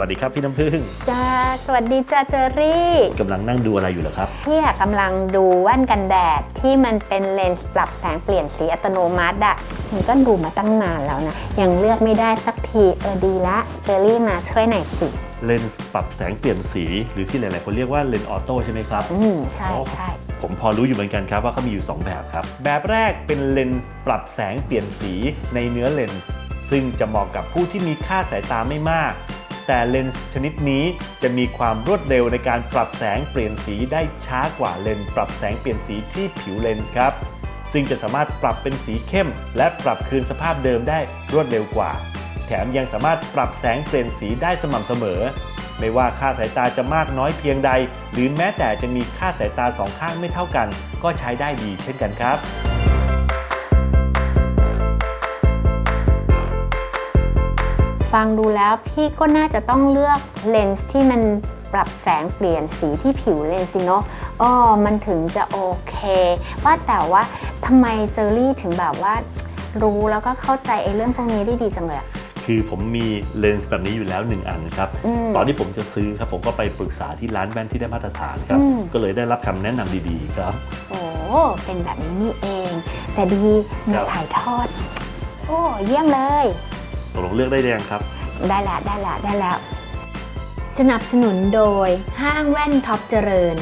วัสดีครับพี่น้ำพึ่งจ้าสวัสดีจ้าเจอรี่กำลังนั่งดูอะไรอยู่เหรอครับพี่อะกำลังดูแว่นกันแดดที่มันเป็นเลนส์ปรับแสงเปลี่ยนสีอัตโนมัติอะมันก็ดูมาตั้งนานแล้วนะ ยังเลือกไม่ได้สักทีเออดีละเจอรี่มาช่วยหน่อยสิเลนส์ปรับแสงเปลี่ยนสี หรือที่หลาย ๆ คนเรียกว่าเลนส์ออโต้ใช่ไหมครับ อืมใช่ใช่ผมพอรู้อยู่เหมือนกันครับว่าเขามีอยู่ 2 แบบครับ แบบแรกเป็นเลนส์ปรับแสงเปลี่ยนสีในเนื้อเลนส์ซึ่งจะเหมาะกับผู้ที่มีค่าสายตาไม่มาก แต่เลนส์ชนิดนี้จะมีความรวดเร็วในการปรับแสงเปลี่ยนสีได้ช้ากว่าเลนส์ปรับแสงเปลี่ยนสีที่ผิวเลนส์ครับ ซึ่งจะสามารถปรับเป็นสีเข้ม และปรับคืนสภาพเดิมได้รวดเร็วกว่า แถมยังสามารถปรับแสงเปลี่ยนสีได้สม่ำเสมอ ไม่ว่าค่าสายตาจะมากน้อยเพียงใด หรือแม้แต่จะมีค่าสายตาสองข้างไม่เท่ากัน ก็ใช้ได้ดีเช่นกันครับ ฟังดูแล้วพี่ก็น่าจะต้องเลือกเลนส์ที่มันปรับแสงเปลี่ยนสีที่ผิวเลนส์สิเนาะอ๋อมันถึงจะโอเค ว่าแต่ว่าทำไมเจอรี่ถึงแบบว่า รู้แล้วก็เข้าใจไอ้เรื่องพวกนี้ได้ดีจังเลยอะ คือผมมีเลนส์แบบนี้อยู่แล้ว 1 อันครับ อืมตอนที่ผมจะซื้อครับผมก็ไปปรึกษาที่ร้านแว่นที่ได้มาตรฐานครับ อืม ก็เลยได้รับคำแนะนำดีๆครับ โอ้เป็นแบบนี้นี่เอง แต่ดีมีครับ ถ่ายทอด โอ้ เยี่ยมเลย ตกลงเลือกได้ยังครับ ได้แล้วได้แล้วได้แล้ว สนับสนุนโดยห้างแว่นท็อปเจริญ